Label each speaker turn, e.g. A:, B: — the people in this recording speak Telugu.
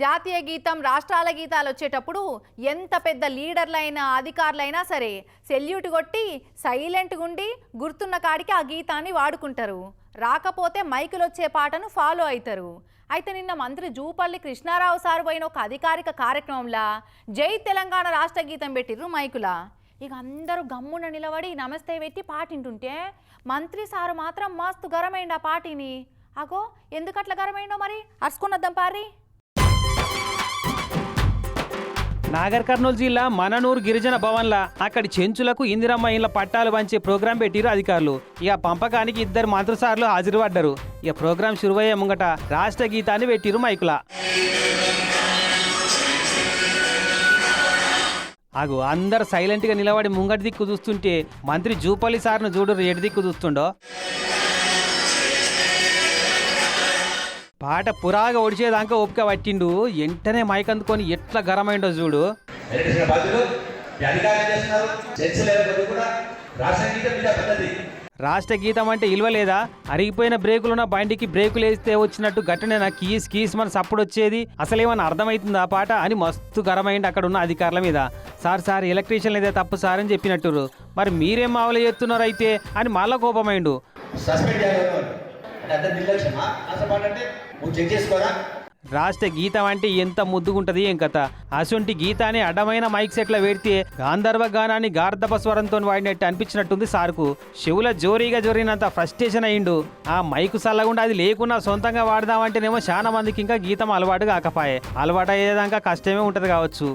A: జాతీయ గీతం రాష్ట్రాల గీతాలు వచ్చేటప్పుడు ఎంత పెద్ద లీడర్లైనా అధికారులైనా సరే సెల్యూట్ కొట్టి సైలెంట్గా ఉండి గుర్తున్న కాడికి ఆ గీతాన్ని వాడుకుంటారు. రాకపోతే మైకులు వచ్చే పాటను ఫాలో అవుతారు అయితే నిన్న మంత్రి జూపల్లి కృష్ణారావు సార్ పోయిన ఒక అధికారిక కార్యక్రమంలో జై తెలంగాణ రాష్ట్ర గీతం పెట్టిర్రు మైకులా. ఇక అందరూ గమ్మున నిలబడి నమస్తే పెట్టి పాటింటుంటే మంత్రి సారు మాత్రం మస్తు గరమైండు ఆ పాటిని. అగో ఎందుకట్లా గరమైండో మరి? అరుచుకున్నద్దాం పారి
B: నాగర్ కర్నూలు జిల్లా మననూరు గిరిజన భవన్ల అక్కడి చెంచులకు ఇందిరమ్మ ఇండ్ల పట్టాలు పంచే ప్రోగ్రాం పెట్టిరు అధికారులు. ఇక పంపకానికి ఇద్దరు మంత్రిసార్లు హాజరుపడ్డారు. ఇక ప్రోగ్రాం శురువయ్యే ముంగట రాష్ట్ర గీతాన్ని పెట్టిరు మైకుల. ఆగు అందరు సైలెంట్గా నిలబడి ముంగటి దిక్కు చూస్తుంటే మంత్రి జూపల్లి సార్ను చూడు ఎటు దిక్కు చూస్తుండో? పాట పురాగా ఒడిచేదాకా ఓపిక పట్టిండు. వెంటనే మైక్ అందుకొని ఎట్లా గరమైండో చూడు.
C: రాష్ట్ర గీతం
B: అంటే ఇల్వలేదా అరిగిపోయిన బ్రేకులున్న బండికి బ్రేకులు వేస్తే వచ్చినట్టు గట్టనేనా కీస్ కీస్ మన సప్పుడు వచ్చేది. అసలేమన్నా అర్థమవుతుందా ఆ పాట? అని మస్తు గరమైంది అక్కడ ఉన్న అధికారుల మీద. సార్ సార్ ఎలక్ట్రీషియన్ లేదే తప్పు సార్ అని చెప్పినట్టురు. మరి మీరేం మావలు చేస్తున్నారు అయితే అని మళ్ళా కోపమైండు.
C: సస్పెండ్ నిర్లక్ష్యమా అంటే? నువ్వు చెక్ చేసుకోరా?
B: రాష్ట్ర గీతం అంటే ఎంత ముద్దుగుంటది ఏం కథ? అసొంటి గీతాన్ని అడ్డమైన మైక్ సెట్ల పెడితే గాంధర్వ గానాన్ని గార్ధప స్వరంతో వాడినట్టు అనిపించినట్టుంది సార్కు. శివుల జోరీగా జోరినంత ఫ్రస్ట్రేషన్ అయిండు ఆ మైకు సల్లగుండా అది లేకున్నా సొంతంగా వాడదామంటేనేమో చాలా మందికి ఇంకా గీతం అలవాటు కాకపాయే. అలవాటు అయ్యేదాకా కష్టమే ఉంటది కావచ్చు.